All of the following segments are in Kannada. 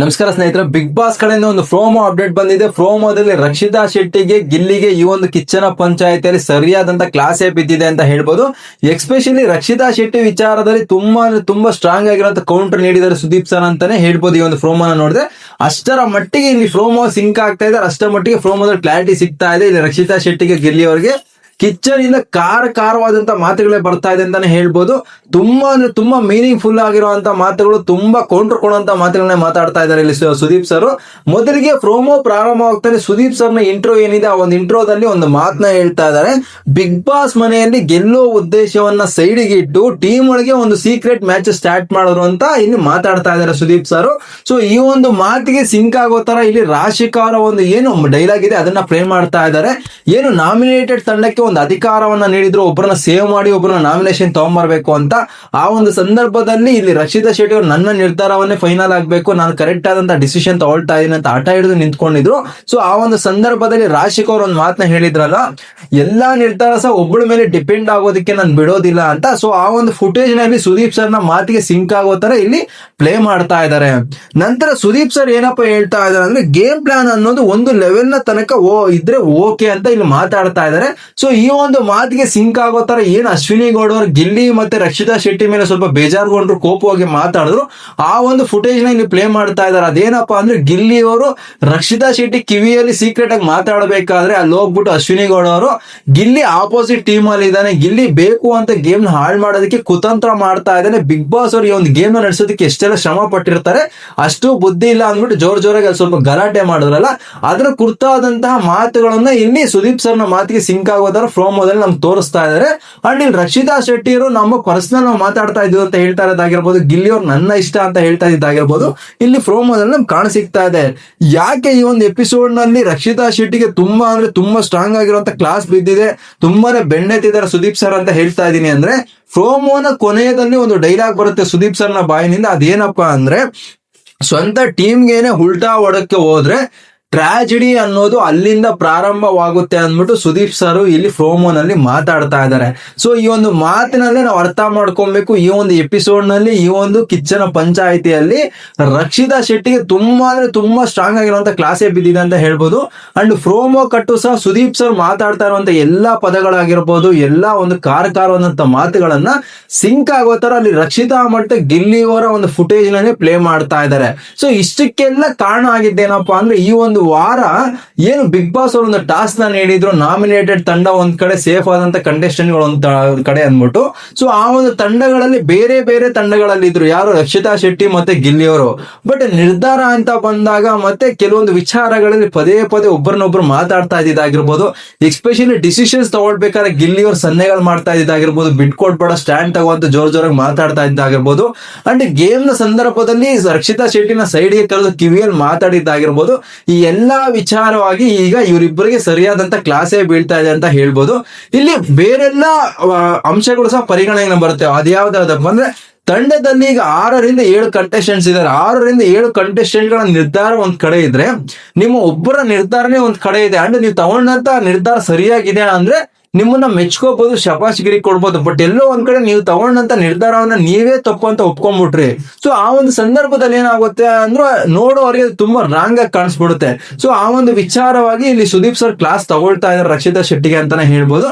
ನಮಸ್ಕಾರ ಸ್ನೇಹಿತರೆ ಬಿಗ್ ಬಾಸ್ ಕಡೆಯಿಂದ ಒಂದು ಪ್ರೋಮೋ ಅಪ್ಡೇಟ್ ಬಂದಿದೆ. ಪ್ರೋಮೋದಲ್ಲಿ ರಕ್ಷಿತಾ ಶೆಟ್ಟಿಗೆ, ಗಿಲ್ಲಿಗೆ ಈ ಒಂದು ಕಿಚ್ಚನ ಪಂಚಾಯತಿಯಲ್ಲಿ ಸರಿಯಾದಂತ ಕ್ಲಾಸೇ ಬಿದ್ದಿದೆ ಅಂತ ಹೇಳ್ಬೋದು. ಎಕ್ಸ್ಪೆಷಲಿ ರಕ್ಷಿತಾ ಶೆಟ್ಟಿ ವಿಚಾರದಲ್ಲಿ ತುಂಬಾ ತುಂಬಾ ಸ್ಟ್ರಾಂಗ್ ಆಗಿರುವಂತ ಕೌಂಟರ್ ನೀಡಿದ್ದಾರೆ ಸುದೀಪ್ ಸರ್ ಅಂತಾನೆ ಹೇಳ್ಬೋದು ಈ ಒಂದು ಪ್ರೋಮೋನ ನೋಡಿದ್ರೆ. ಅಷ್ಟರ ಮಟ್ಟಿಗೆ ಇಲ್ಲಿ ಪ್ರೋಮೋ ಸಿಂಕ್ ಆಗ್ತಾ ಇದೆ. ಅಷ್ಟರ ಮಟ್ಟಿಗೆ ಪ್ರೋಮೋದಲ್ಲಿ ಕ್ಲಾರಿಟಿ ಸಿಗ್ತಾ ಇದೆ. ಇಲ್ಲಿ ರಕ್ಷಿತಾ ಶೆಟ್ಟಿಗೆ, ಗಿಲ್ಲಿ ಅವರಿಗೆ ಕಿಚನ್ ಇಂದ ಕಾರ ಕಾರವಾದಂತ ಮಾತುಗಳೇ ಬರ್ತಾ ಇದೆ ಅಂತಾನೆ ಹೇಳ್ಬೋದು. ತುಂಬಾ ಅಂದ್ರೆ ತುಂಬಾ ಮೀನಿಂಗ್ ಫುಲ್ ಆಗಿರುವಂತ ಮಾತುಗಳು, ತುಂಬಾ ಕೌಂಟರ್ ಕೊಡುವಂತ ಮಾತುಗಳನ್ನೇ ಮಾತಾಡ್ತಾ ಇದ್ದಾರೆ ಇಲ್ಲಿ ಸುದೀಪ್ ಸರ್. ಮೊದಲಿಗೆ ಪ್ರೋಮೋ ಪ್ರಾರಂಭವಾಗ್ತಾರೆ ಸುದೀಪ್ ಸರ್ನ ಇಂಟ್ರೋ ಏನಿದೆ, ಆ ಒಂದು ಇಂಟ್ರೋದಲ್ಲಿ ಒಂದು ಮಾತನ್ನ ಹೇಳ್ತಾ ಇದ್ದಾರೆ. ಬಿಗ್ ಬಾಸ್ ಮನೆಯಲ್ಲಿ ಗೆಲ್ಲೋ ಉದ್ದೇಶವನ್ನ ಸೈಡಿಗೆ ಇಟ್ಟು ಟೀಮ್ ಒಳಗೆ ಒಂದು ಸೀಕ್ರೆಟ್ ಮ್ಯಾಚ್ ಸ್ಟಾರ್ಟ್ ಮಾಡೋರು ಅಂತ ಇಲ್ಲಿ ಮಾತಾಡ್ತಾ ಇದ್ದಾರೆ ಸುದೀಪ್ ಸರ್. ಸೊ ಈ ಒಂದು ಮಾತಿಗೆ ಸಿಂಕ್ ಆಗೋ ತರ ಇಲ್ಲಿ ರಾಶಿಕಾರ ಒಂದು ಏನು ಡೈಲಾಗ್ ಇದೆ, ಅದನ್ನ ಪ್ಲೇ ಮಾಡ್ತಾ ಇದ್ದಾರೆ. ಏನು ನಾಮಿನೇಟೆಡ್ ತಂಡಕ್ಕೆ ಒಂದು ಅಧಿಕಾರವನ್ನ ನೀಡಿದ್ರು ಒಬ್ಬರನ್ನ ಸೇವ್ ಮಾಡಿ ಒಬ್ಬರನ್ನ ನಾಮಿನೇಷನ್ ತಗೊಂಬರ್ಬೇಕು ಅಂತ ಆ ಒಂದು ಸಂದರ್ಭದಲ್ಲಿ ಇಲ್ಲಿ ರಕ್ಷಿತಾ ಶೆಟ್ಟಿ ಅವರು ನನ್ನ ನಿರ್ಧಾರವನ್ನೇ ಫೈನಲ್ ಆಗ್ಬೇಕು, ನಾನು ಕರೆಕ್ಟ್ ಆದಂತ ಡಿಸಿಷನ್ ತಗೊಳ್ತಾ ಇದ್ದೀನಿ ಅಂತ ಆಟ ಹಿಡಿದು ನಿಂತ್ಕೊಂಡಿದ್ರು. ಸೊ ಆ ಒಂದು ಸಂದರ್ಭದಲ್ಲಿ ರಾಶಿಕ್ ಅವ್ರ ಒಂದು ಮಾತನ್ನ ಹೇಳಿದ್ರಲ್ಲ, ಎಲ್ಲಾ ನಿರ್ಧಾರ ಸಹ ಒಬ್ಬಳ ಮೇಲೆ ಡಿಪೆಂಡ್ ಆಗೋದಕ್ಕೆ ನಾನು ಬಿಡೋದಿಲ್ಲ ಅಂತ. ಸೊ ಆ ಒಂದು ಫುಟೇಜ್ನಲ್ಲಿ ಸುದೀಪ್ ಸರ್ನ ಮಾತಿಗೆ ಸಿಂಕ್ ಆಗೋ ತರ ಇಲ್ಲಿ ಪ್ಲೇ ಮಾಡ್ತಾ ಇದ್ದಾರೆ ನಂತರ ಸುದೀಪ್ ಸರ್ ಏನಪ್ಪ ಹೇಳ್ತಾ ಇದಾರೆ ಅಂದ್ರೆ ಗೇಮ್ ಪ್ಲಾನ್ ಅನ್ನೋದು ಒಂದು ಲೆವೆಲ್ನ ತನಕ ಓ, ಇದ್ರೆ ಓಕೆ ಅಂತ ಇಲ್ಲಿ ಮಾತಾಡ್ತಾ ಇದ್ದಾರೆ ಸೊ ಒಂದು ಮಾತಿಗೆ ಸಿಂಕ್ ಆಗೋ ತರ ಏನ್ ಅಶ್ವಿನಿ ಗೌಡ ಅವರು ಗಿಲ್ಲಿ ಮತ್ತೆ ರಕ್ಷಿತಾ ಶೆಟ್ಟಿ ಮೇಲೆ ಸ್ವಲ್ಪ ಬೇಜಾರುಗೊಂಡ್ರು, ಕೋಪವಾಗಿ ಮಾತಾಡಿದ್ರು, ಆ ಒಂದು ಫುಟೇಜ್ನ ಇಲ್ಲಿ ಪ್ಲೇ ಮಾಡ್ತಾ ಇದ್ದಾರೆ. ಅದೇನಪ್ಪ ಅಂದ್ರೆ ಗಿಲ್ಲಿ ಅವರು ರಕ್ಷಿತಾ ಶೆಟ್ಟಿ ಕಿವಿಯಲ್ಲಿ ಸೀಕ್ರೆಟ್ ಆಗಿ ಮಾತಾಡಬೇಕಾದ್ರೆ ಅಲ್ಲಿ ಹೋಗ್ಬಿಟ್ಟು ಅಶ್ವಿನಿ ಗೌಡ ಅವರು ಗಿಲ್ಲಿ ಆಪೋಸಿಟ್ ಟೀಮ್ ಅಲ್ಲಿ ಇದ್ದಾನೆ. ಗಿಲ್ಲಿ ಬೇಕು ಅಂತ ಗೇಮ್ನ ಹಾಳು ಮಾಡೋದಕ್ಕೆ ಕುತಂತ್ರ ಮಾಡ್ತಾ ಇದ್ದಾನೆ. ಬಿಗ್ ಬಾಸ್ ಅವರು ಈ ಒಂದು ಗೇಮ್ನ ನಡೆಸೋದಕ್ಕೆ ಎಷ್ಟೆಲ್ಲ ಶ್ರಮ ಪಟ್ಟಿರ್ತಾರೆ, ಅಷ್ಟು ಬುದ್ಧಿ ಇಲ್ಲ ಅಂದ್ಬಿಟ್ಟು ಜೋರ್ ಜೋರಾಗಿ ಅಲ್ಲಿ ಸ್ವಲ್ಪ ಗಲಾಟೆ ಮಾಡಿದ್ರಲ್ಲ, ಅದರ ಕುರ್ತಾದಂತಹ ಮಾತುಗಳನ್ನ ಇಲ್ಲಿ ಸುದೀಪ್ ಸರ್ನ ಮಾತಿಗೆ ಸಿಂಕ್ ಆಗೋದರ ಪ್ರೋಮೋದಲ್ಲಿ ನಮ್ಗೆ ತೋರಿಸ್ತಾ ಇದ್ದಾರೆ ಅಂಡ್ ಇಲ್ಲಿ ರಕ್ಷಿತಾ ಶೆಟ್ಟಿಯವರು ನಮ್ಮ ಪರ್ಸನಲ್ ನಾವು ಮಾತಾಡ್ತಾ ಇದ್ದೀವಿ ಅಂತ ಹೇಳ್ತಾ ಇರೋದಾಗಿರ್ಬೋದು. ಗಿಲ್ಲಿ ಅವ್ರು ನನ್ನ ಇಷ್ಟ ಅಂತ ಹೇಳ್ತಾ ಇದ್ದಾಗಿರ್ಬೋದು. ಇಲ್ಲಿ ಪ್ರೋಮೋದಲ್ಲಿ ನಮ್ಗೆ ಕಾಣಿಸಿಕ್ತಾ ಇದೆ. ಯಾಕೆ ಈ ಒಂದು ಎಪಿಸೋಡ್ನಲ್ಲಿ ರಕ್ಷಿತಾ ಶೆಟ್ಟಿಗೆ ತುಂಬಾ ಅಂದ್ರೆ ತುಂಬಾ ಸ್ಟ್ರಾಂಗ್ ಆಗಿರುವಂತ ಕ್ಲಾಸ್ ಬಿದ್ದಿದೆ? ತುಂಬಾನೇ ಬೆಣ್ಣೆತ್ತಿದ್ದಾರೆ ಸುದೀಪ್ ಸರ್ ಅಂತ ಹೇಳ್ತಾ ಇದ್ದೀನಿ ಅಂದ್ರೆ ಪ್ರೋಮೋನ ಕೊನೆಯದಲ್ಲಿ ಒಂದು ಡೈಲಾಗ್ ಬರುತ್ತೆ ಸುದೀಪ್ ಸರ್ನ ಬಾಯಿನಿಂದ. ಅದೇನಪ್ಪಾ ಅಂದ್ರೆ, ಸ್ವಂತ ಟೀಮ್ಗೇನೆ ಉಲ್ಟಾ ಹೊಡಕ್ಕೆ ಹೋದ್ರೆ ಟ್ರಾಜಿಡಿ ಅನ್ನೋದು ಅಲ್ಲಿಂದ ಪ್ರಾರಂಭವಾಗುತ್ತೆ ಅಂದ್ಬಿಟ್ಟು ಸುದೀಪ್ ಸರ್ ಇಲ್ಲಿ ಪ್ರೋಮೋನಲ್ಲಿ ಮಾತಾಡ್ತಾ ಇದ್ದಾರೆ. ಸೊ ಈ ಒಂದು ಮಾತಿನಲ್ಲೇ ನಾವು ಅರ್ಥ ಮಾಡ್ಕೊಬೇಕು. ಈ ಒಂದು ಎಪಿಸೋಡ್ನಲ್ಲಿ, ಈ ಒಂದು ಕಿಚ್ಚನ ಪಂಚಾಯಿತಿಯಲ್ಲಿ ರಕ್ಷಿತಾ ಶೆಟ್ಟಿಗೆ ತುಂಬಾ ಅಂದ್ರೆ ತುಂಬಾ ಸ್ಟ್ರಾಂಗ್ ಆಗಿರುವಂತ ಕ್ಲಾಸೇ ಬಿದ್ದಿದೆ ಅಂತ ಹೇಳ್ಬೋದು. ಅಂಡ್ ಪ್ರೋಮೋ ಕಟ್ಟು ಸಹ ಸುದೀಪ್ ಸರ್ ಮಾತಾಡ್ತಾ ಇರುವಂತ ಎಲ್ಲಾ ಪದಗಳಾಗಿರ್ಬೋದು, ಎಲ್ಲಾ ಒಂದು ಕಾರ್ಕಾರವಾದಂತ ಮಾತುಗಳನ್ನ ಸಿಂಕ್ ಆಗೋ ತರ ಅಲ್ಲಿ ರಕ್ಷಿತಾ ಮತ್ತೆ ಗಿಲ್ಲಿಯವರ ಒಂದು ಫುಟೇಜ್ನಲ್ಲಿ ಪ್ಲೇ ಮಾಡ್ತಾ ಇದ್ದಾರೆ. ಸೊ ಇಷ್ಟಕ್ಕೆಲ್ಲ ಕಾರಣ ಆಗಿದ್ದೇನಪ್ಪ ಅಂದ್ರೆ ಈ ಒಂದು ವಾರ ಏನು ಬಿಗ್ ಬಾಸ್ ಅವ್ರ ಒಂದು ಟಾಸ್ಕ್ನ ನೀಡಿದ್ರು ನಾಮಿನೇಟೆಡ್ ತಂಡ ಒಂದ್ ಕಡೆ ಸೇಫ್ ಆದಂತ ಕಂಟೆಸ್ಟೆಂಟ್ಗಳು ಒಂದ್ ಕಡೆ ಅಂದ್ಬಿಟ್ಟು. ಸೊ ಆ ಒಂದು ತಂಡಗಳಲ್ಲಿ ಬೇರೆ ಬೇರೆ ತಂಡಗಳಲ್ಲಿ ಇದ್ರು. ಯಾರು ರಕ್ಷಿತಾ ಶೆಟ್ಟಿ ಮತ್ತೆ ಗಿಲ್ಲಿಯವರು ಬಟ್ ನಿರ್ಧಾರ ಅಂತ ಬಂದಾಗ ಮತ್ತೆ ಕೆಲವೊಂದು ವಿಚಾರಗಳಲ್ಲಿ ಪದೇ ಪದೇ ಒಬ್ಬರನ್ನೊಬ್ರು ಮಾತಾಡ್ತಾ ಇದ್ದಿದ್ದಾಗಿರ್ಬೋದು. ಎಸ್ಪೆಷಲಿ ಡಿಸಿಷನ್ಸ್ ತಗೊಳ್ಬೇಕಾದ್ರೆ ಗಿಲ್ಲಿಯವರು ಸನ್ನೆಗಳು ಮಾಡ್ತಾ ಇದ್ದಾಗಿರ್ಬೋದು ಬಿಟ್ ಕೊಟ್ಬೇಡ ಸ್ಟ್ಯಾಂಡ್ ತಗೋಂತ ಜೋರ್ ಜೋರಾಗಿ ಮಾತಾಡ್ತಾ ಇದ್ದಾಗಿರ್ಬೋದು. ಅಂಡ್ ಗೇಮ್ನ ಸಂದರ್ಭದಲ್ಲಿ ರಕ್ಷಿತಾ ಶೆಟ್ಟಿನ ಸೈಡ್ಗೆ ಕರೆದು ಕಿವಿಯಲ್ಲಿ ಮಾತಾಡಿದ್ದಾಗಿರ್ಬೋದು. ಈ ಎಲ್ಲಾ ವಿಚಾರವಾಗಿ ಈಗ ಇವರಿಬ್ಬರಿಗೆ ಸರಿಯಾದಂತ ಕ್ಲಾಸೇ ಬೀಳ್ತಾ ಇದೆ ಅಂತ ಹೇಳ್ಬೋದು. ಇಲ್ಲಿ ಬೇರೆಲ್ಲ ಅಂಶಗಳು ಸಹ ಪರಿಗಣನೆ ಬರುತ್ತೆ. ಅದ್ಯಾವ್ದಾದಪ್ಪ ಅಂದ್ರೆ ತಂಡದಲ್ಲಿ ಈಗ ಆರರಿಂದ ಏಳು ಕಂಟೆಸ್ಟೆಂಟ್ಸ್ ಇದಾರೆ. ಆರರಿಂದ ಏಳು ಕಂಟೆಸ್ಟೆಂಟ್ಗಳ ನಿರ್ಧಾರ ಒಂದ್ ಕಡೆ ಇದ್ರೆ, ನಿಮ್ಮ ಒಬ್ಬರ ನಿರ್ಧಾರನೇ ಒಂದ್ ಕಡೆ ಇದೆ. ಅಂಡ್ ನೀವು ತಗೊಂಡಂತ ನಿರ್ಧಾರ ಸರಿಯಾಗಿದೆ ಅಂದ್ರೆ ನಿಮ್ಮನ್ನ ಮೆಚ್ಕೋಬಹುದು ಶಪಾಶ್ಗಿರಿ ಕೊಡ್ಬೋದು ಬಟ್ ಎಲ್ಲೋ ಒಂದ್ ಕಡೆ ನೀವು ತಗೊಂಡಂತ ನಿರ್ಧಾರವನ್ನ ನೀವೇ ತಪ್ಪು ಅಂತ ಒಪ್ಕೊಂಡ್ಬಿಟ್ರಿ ಸೊ ಆ ಒಂದು ಸಂದರ್ಭದಲ್ಲಿ ಏನಾಗುತ್ತೆ ಅಂದ್ರೆ ನೋಡೋರಿಗೆ ತುಂಬಾ ರಾಂಗ್ ಆಗಿ ಕಾಣಿಸ್ಬಿಡುತ್ತೆ. ಸೊ ಆ ಒಂದು ವಿಚಾರವಾಗಿ ಇಲ್ಲಿ ಸುದೀಪ್ ಸರ್ ಕ್ಲಾಸ್ ತಗೊಳ್ತಾ ಇದ್ದಾರೆ ರಕ್ಷಿತಾ ಶೆಟ್ಟಿಗೆ ಅಂತಾನೆ ಹೇಳ್ಬೋದು.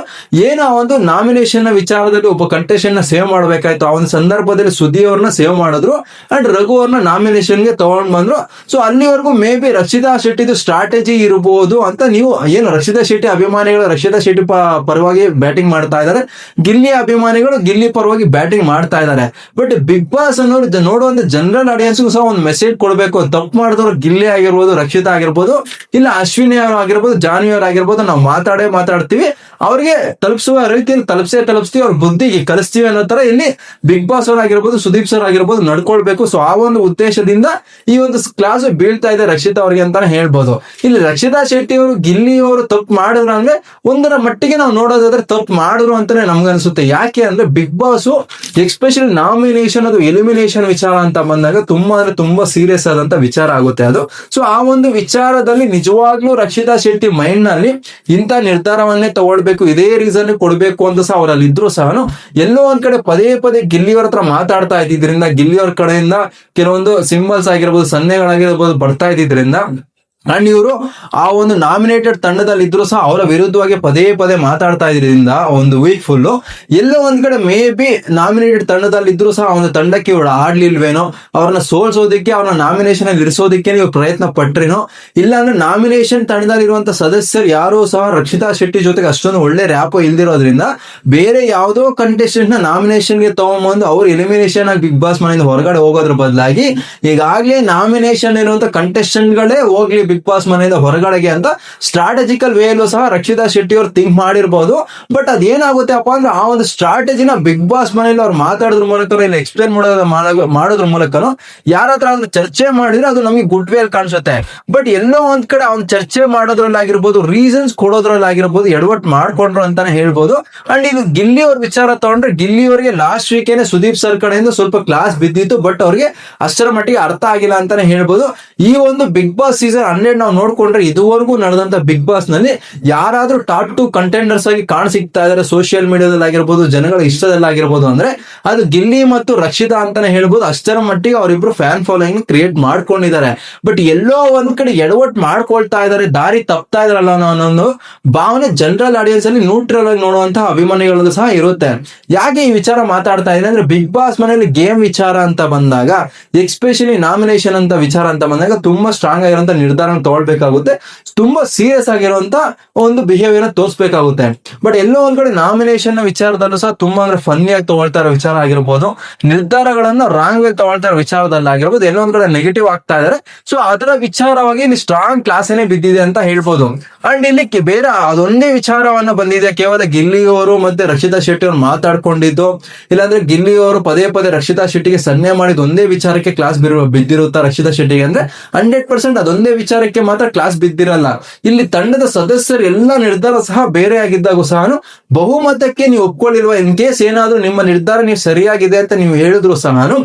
ಏನು ಆ ಒಂದು ನಾಮಿನೇಷನ್ನ ವಿಚಾರದಲ್ಲಿ ಒಬ್ಬ ಕಂಟೆಸ್ಟೆಂಟ್ನ ಸೇವ್ ಮಾಡ್ಬೇಕಾಯ್ತು. ಆ ಒಂದು ಸಂದರ್ಭದಲ್ಲಿ ಸುದೀಪ್ ಅವ್ರನ್ನ ಸೇವ್ ಮಾಡಿದ್ರು ಅಂಡ್ ರಘು ಅವ್ರನ್ನ ನಾಮಿನೇಷನ್ಗೆ ತಗೊಂಡ್ ಬಂದ್ರು. ಸೊ ಅಲ್ಲಿವರೆಗೂ ಮೇ ಬಿ ರಕ್ಷಿತಾ ಶೆಟ್ಟಿದು ಸ್ಟ್ರಾಟಜಿ ಇರಬಹುದು ಅಂತ ನೀವು, ಏನು ರಕ್ಷಿತಾ ಶೆಟ್ಟಿ ಅಭಿಮಾನಿಗಳು ರಕ್ಷಿತಾ ಶೆಟ್ಟಿ ಪರವಾಗಿ ಬ್ಯಾಟಿಂಗ್ ಮಾಡ್ತಾ ಇದ್ದಾರೆ. ಗಿಲ್ಲಿ ಅಭಿಮಾನಿಗಳು ಗಿಲ್ಲಿ ಪರವಾಗಿ ಬ್ಯಾಟಿಂಗ್ ಮಾಡ್ತಾ ಇದ್ದಾರೆ. ಬಟ್ ಬಿಗ್ ಬಾಸ್ ಅನ್ನೋರು ನೋಡುವಂತ ಜನರಲ್ ಆಡಿಯನ್ಸ್ಗೂ ಸಹ ಒಂದು ಮೆಸೇಜ್ ಕೊಡಬೇಕು. ತಪ್ಪು ಮಾಡಿದವರು ಗಿಲ್ಲಿ ಆಗಿರ್ಬೋದು, ರಕ್ಷಿತಾ ಆಗಿರ್ಬೋದು, ಇಲ್ಲ ಅಶ್ವಿನಿ ಅವರು ಆಗಿರ್ಬೋದು, ಜಾನ್ವಿ ಅವರು ಆಗಿರ್ಬೋದು, ನಾವು ಮಾತಾಡೇ ಮಾತಾಡ್ತೀವಿ. ಅವ್ರಿಗೆ ತಲುಪಿಸುವ ರೀತಿಯಲ್ಲಿ ತಲುಪಿಸೇ ತಲುಪಿಸ್ತೀವಿ, ಅವ್ರ ಬುದ್ಧಿಗೆ ಕಲಿಸ್ತೀವಿ ಅನ್ನೋ ತರ ಇಲ್ಲಿ ಬಿಗ್ ಬಾಸ್ ಅವ್ರು ಆಗಿರ್ಬೋದು, ಸುದೀಪ್ ಸರ್ ಆಗಿರ್ಬೋದು ನಡ್ಕೊಳ್ಬೇಕು. ಸೊ ಆ ಒಂದು ಉದ್ದೇಶದಿಂದ ಈ ಒಂದು ಕ್ಲಾಸ್ ಬೀಳ್ತಾ ಇದೆ ರಕ್ಷಿತಾ ಅವ್ರಿಗೆ ಅಂತಾನೆ ಹೇಳ್ಬೋದು. ಇಲ್ಲಿ ರಕ್ಷಿತಾ ಶೆಟ್ಟಿ ಅವರು, ಗಿಲ್ಲಿ ಅವರು ತಪ್ಪು ಮಾಡಿದ್ರ ಅಂದ್ರೆ ಒಂದರ ಮಟ್ಟಿಗೆ ನಾವು ನೋಡೋದಾದ್ರೆ ತಪ್ಪು ಮಾಡಿದ್ರು ಅಂತಾನೆ ನಮ್ಗೆ ಅನ್ಸುತ್ತೆ ಯಾಕೆ ಅಂದ್ರೆ ಬಿಗ್ ಬಾಸ್ ಎಕ್ಸ್ಪೆಷಲಿ ನಾಮಿನೇಷನ್ ಅದು ಎಲಿಮಿನೇಷನ್ ವಿಚಾರ ಅಂತ ಬಂದಾಗ ತುಂಬಾ ಅಂದ್ರೆ ತುಂಬಾ ಸೀರಿಯಸ್ ಆದಂತ ವಿಚಾರ ಆಗುತ್ತೆ ಅದು. ಸೊ, ಆ ಒಂದು ವಿಚಾರದಲ್ಲಿ ನಿಜವಾಗ್ಲೂ ರಕ್ಷಿತಾ ಶೆಟ್ಟಿ ಮೈಂಡ್ನಲ್ಲಿ ಇಂಥ ನಿರ್ಧಾರವನ್ನೇ ತಗೊಳ್ಬೇಕು, ಇದೇ ರೀಸನ್ ಕೊಡ್ಬೇಕು ಅಂತ ಸಹ ಅವರಲ್ಲಿ ಇದ್ರು ಸಹ ಎಲ್ಲೋ ಒಂದ್ ಕಡೆ ಪದೇ ಪದೇ ಗಿಲ್ಲಿಯವರ ಹತ್ರ ಮಾತಾಡ್ತಾ ಇದ್ದಿದ್ರಿಂದ ಗಿಲ್ಲಿಯವರ ಕಡೆಯಿಂದ ಕೆಲವೊಂದು ಸಿಂಬಲ್ಸ್ ಆಗಿರ್ಬೋದು, ಸನ್ನೆಗಳಾಗಿರ್ಬೋದು ಬರ್ತಾ ಇದ್ದಿದ್ರಿಂದ ಅಂಡ್ ಇವರು ಆ ಒಂದು ನಾಮಿನೇಟೆಡ್ ತಂಡದಲ್ಲಿ ಇದ್ರು ಸಹ ಅವರ ವಿರುದ್ಧವಾಗಿ ಪದೇ ಪದೇ ಮಾತಾಡ್ತಾ ಇದ್ರಿಂದ ಒಂದು ವೀಕ್ ಫುಲ್ ಎಲ್ಲೋ ಒಂದ್ ಕಡೆ ಮೇ ಬಿ ನಾಮಿನೇಟೆಡ್ ತಂಡದಲ್ಲಿ ಇದ್ರು ಸಹ ಒಂದು ತಂಡಕ್ಕೆ ಇವಳು ಆಡ್ಲಿಲ್ವೇನೋ, ಅವ್ರನ್ನ ಸೋಲ್ಸೋದಿಕ್ಕೆ, ಅವ್ರನ್ನ ನಾಮಿನೇಷನ್ ಅಲ್ಲಿ ಇರಿಸೋದಿಕ್ಕೆ ನೀವು ಪ್ರಯತ್ನ ಪಟ್ರೇನೋ ಇಲ್ಲ ಅಂದ್ರೆ ನಾಮಿನೇಷನ್ ತಂಡದಲ್ಲಿ ಇರುವಂತ ಸದಸ್ಯರು ಯಾರು ಸಹ ರಕ್ಷಿತಾ ಶೆಟ್ಟಿ ಜೊತೆಗೆ ಅಷ್ಟೊಂದು ಒಳ್ಳೆ ರ್ಯಾಪ್ ಇಲ್ದಿರೋದ್ರಿಂದ ಬೇರೆ ಯಾವುದೋ ಕಂಟೆಸ್ಟೆಂಟ್ನ ನಾಮಿನೇಷನ್ಗೆ ತಗೊಂಬಂದು ಅವ್ರು ಎಲಿಮಿನೇಷನ್ ಆಗಿ ಬಿಗ್ ಬಾಸ್ ಮನೆಯಿಂದ ಹೊರಗಡೆ ಹೋಗೋದ್ರ ಬದಲಾಗಿ ಈಗಾಗಲೇ ನಾಮಿನೇಷನ್ ಇರುವಂತ ಕಂಟೆಸ್ಟೆಂಟ್ ಗಳೇ ಹೋಗ್ಲಿ ಬಿಗ್ ಬಾಸ್ ಮನೆಯಿಂದ ಹೊರಗಡೆಗೆ ಅಂತ ಸ್ಟ್ರಾಟಜಿಕಲ್ ಅಲ್ಲೂ ಸಹ ರಕ್ಷಿತಾ ಶೆಟ್ಟಿ ಅವ್ರು ಥಿಂಕ್ ಮಾಡಿರ್ಬೋದು. ಬಟ್ ಅದೇನಾಗುತ್ತೆ ಅಪ್ಪ ಅಂದ್ರೆ ಆ ಒಂದು ಸ್ಟ್ರಾಟಜಿನ ಬಿಗ್ ಬಾಸ್ ಮನೆಯಲ್ಲಿ ಅವ್ರು ಮಾತಾಡೋದ್ರ ಮೂಲಕ ಇಲ್ಲ ಎಕ್ಸ್ಪ್ಲೇನ್ ಮಾಡೋದ್ರ ಮಾಡ- ಮಾಡೋದ್ರ ಮೂಲಕನು ಯಾರ ಹತ್ರ ಚರ್ಚೆ ಮಾಡಿದ್ರೆ ಅದು ನಮಗೆ ಗುಡ್ ವೇಲ್ ಕಾಣಿಸುತ್ತೆ. ಬಟ್ ಎಲ್ಲೋ ಒಂದ್ ಕಡೆ ಅವ್ನು ಚರ್ಚೆ ಮಾಡೋದ್ರಲ್ಲಾಗಿರ್ಬೋದು ರೀಸನ್ಸ್ ಕೊಡೋದ್ರಲ್ಲಾಗಿರ್ಬೋದು, ಎಡವಟ್ ಮಾಡ್ಕೊಂಡ್ರು ಅಂತಾನೆ ಹೇಳ್ಬೋದು. ಅಂಡ್ ಇದು ಗಿಲ್ಲಿ ಅವ್ರ ವಿಚಾರ ತಗೊಂಡ್ರೆ ಗಿಲ್ಲಿ ಅವರಿಗೆ ಲಾಸ್ಟ್ ವೀಕೇನೆ ಸುದೀಪ್ ಸರ್ ಕಡೆಯಿಂದ ಸ್ವಲ್ಪ ಕ್ಲಾಸ್ ಬಿದ್ದಿತ್ತು ಬಟ್ ಅವ್ರಿಗೆ ಅಷ್ಟರ ಮಟ್ಟಿಗೆ ಅರ್ಥ ಆಗಿಲ್ಲ ಅಂತಾನೆ ಹೇಳ್ಬೋದು. ಈ ಒಂದು ಬಿಗ್ ಬಾಸ್ ಸೀಸನ್ ಹಂಡ್ರೆಡ್ ನಾವು ನೋಡ್ಕೊಂಡ್ರೆ ಇದುವರೆಗೂ ನಡೆದಂತ ಬಿಗ್ ಬಾಸ್ನಲ್ಲಿ ಯಾರಾದ್ರೂ ಟಾಪ್ ಟು ಕಂಟೆಂಡರ್ಸ್ ಆಗಿ ಕಾಣ ಇದಾರೆ ಸೋಷಿಯಲ್ ಮೀಡಿಯಾದಲ್ಲಿ ಆಗಿರ್ಬೋದು, ಜನಗಳ ಇಷ್ಟದಲ್ಲಿ ಆಗಿರ್ಬೋದು ಅಂದ್ರೆ ಅದು ಗಿಲ್ಲಿ ಮತ್ತು ರಕ್ಷಿತಾ ಅಂತಾನೆ ಹೇಳ್ಬೋದು. ಅಷ್ಟರ ಮಟ್ಟಿಗೆ ಅವರಿಬ್ರು ಫ್ಯಾನ್ ಫಾಲೋಯಿಂಗ್ ಕ್ರಿಯೇಟ್ ಮಾಡ್ಕೊಂಡಿದ್ದಾರೆ. ಬಟ್ ಎಲ್ಲೋ ಒಂದ್ ಕಡೆ ಎಡವಟ್ ಮಾಡ್ಕೊಳ್ತಾ ಇದಾರೆ, ದಾರಿ ತಪ್ತಾ ಇದಾರಲ್ಲ ಅನ್ನೋ ಒಂದು ಭಾವನೆ ಜನರಲ್ ಆಡಿಯನ್ಸ್ ಅಲ್ಲಿ ನ್ಯೂಟ್ರಲ್ ಆಗಿ ನೋಡುವಂತಹ ಅಭಿಮಾನಿಗಳಲ್ಲೂ ಸಹ ಇರುತ್ತೆ. ಯಾಕೆ ಈ ವಿಚಾರ ಮಾತಾಡ್ತಾ ಇದೆ ಅಂದ್ರೆ ಬಿಗ್ ಬಾಸ್ ಮನೆಯಲ್ಲಿ ಗೇಮ್ ವಿಚಾರ ಅಂತ ಬಂದಾಗ ಎಕ್ಸ್ಪೆಷಲಿ ನಾಮಿನೇಷನ್ ಅಂತ ವಿಚಾರ ಅಂತ ಬಂದಾಗ ತುಂಬಾ ಸ್ಟ್ರಾಂಗ್ ಆಗಿರುವಂತ ನಿರ್ಧಾರ ತಗೊಳ್ಬೇಕಾಗುತ್ತೆ. ತುಂಬಾ ಸೀರಿಯಸ್ ಆಗಿರುವಂತ ಒಂದು ಬಿಹೇವಿಯರ್ ತೋರಿಸ್ಬೇಕಾಗುತ್ತೆ. ಬಟ್ ಎಲ್ಲೋ ಒಂದ್ ಕಡೆ ನಾಮಿನೇಷನ್ ವಿಚಾರದಲ್ಲೂ ಸಹ ತುಂಬಾ ಅಂದ್ರೆ ಫನ್ನಿ ಆಗಿ ತಗೊಳ್ತಾ ಇರೋ ವಿಚಾರ ಆಗಿರ್ಬೋದು. ನಿರ್ಧಾರಗಳನ್ನ ರಾಂಗ್ ವೇ ತಗೊಳ್ತಾ ಇರೋ ವಿಚಾರದಲ್ಲಿ ಆಗಿರ್ಬೋದು. ಎಲ್ಲೋ ಒಂದ್ ಕಡೆ ನೆಗೆಟಿವ್ ಆಗ್ತಾ ಇದಾರೆ. ಸೊ ಅದರ ವಿಚಾರವಾಗಿ ಇಲ್ಲಿ ಸ್ಟ್ರಾಂಗ್ ಏನೇ ಬಿದ್ದಿದೆ ಅಂತ ಹೇಳ್ಬೋದು. ಅಂಡ್ ಇಲ್ಲಿ ಬೇರೆ ಅದೊಂದೇ ವಿಚಾರವನ್ನ ಬಂದಿದೆ. ಕೇವಲ ಗಿಲ್ಲಿಯವರು ಮತ್ತೆ ರಕ್ಷಿತಾ ಶೆಟ್ಟಿ ಅವರು ಮಾತಾಡ್ಕೊಂಡಿದ್ದು. ಇಲ್ಲಾಂದ್ರೆ ಗಿಲ್ಲಿ ಅವರು ಪದೇ ಪದೇ ರಕ್ಷಿತಾ ಶೆಟ್ಟಿಗೆ ಸನ್ನೆ ಮಾಡಿದ ಒಂದೇ ವಿಚಾರಕ್ಕೆ ಕ್ಲಾಸ್ ಬಿದ್ದಿರುತ್ತಾ ರಕ್ಷಿತಾ ಶೆಟ್ಟಿಗೆ ಅಂದ್ರೆ ಹಂಡ್ರೆಡ್ ಪರ್ಸೆಂಟ್ ಅದೊಂದೇ ವಿಚಾರಕ್ಕೆ ಮಾತ್ರ ಕ್ಲಾಸ್ ಬಿದ್ದಿರಲ್ಲ. ಇಲ್ಲಿ ತಂಡದ ಸದಸ್ಯರು ಎಲ್ಲ ನಿರ್ಧಾರ ಸಹ ಬೇರೆ ಆಗಿದ್ದಾಗೂ ಸಹ ಬಹುಮತಕ್ಕೆ ನೀವು ಒಪ್ಕೊಳ್ಳಿರುವ ಇನ್ ಕೇಸ್ ಏನಾದ್ರೂ ನಿಮ್ಮ ನಿರ್ಧಾರ ನೀವು ಸರಿಯಾಗಿದೆ ಅಂತ ನೀವು ಹೇಳಿದ್ರು ಸಹ ನಾನು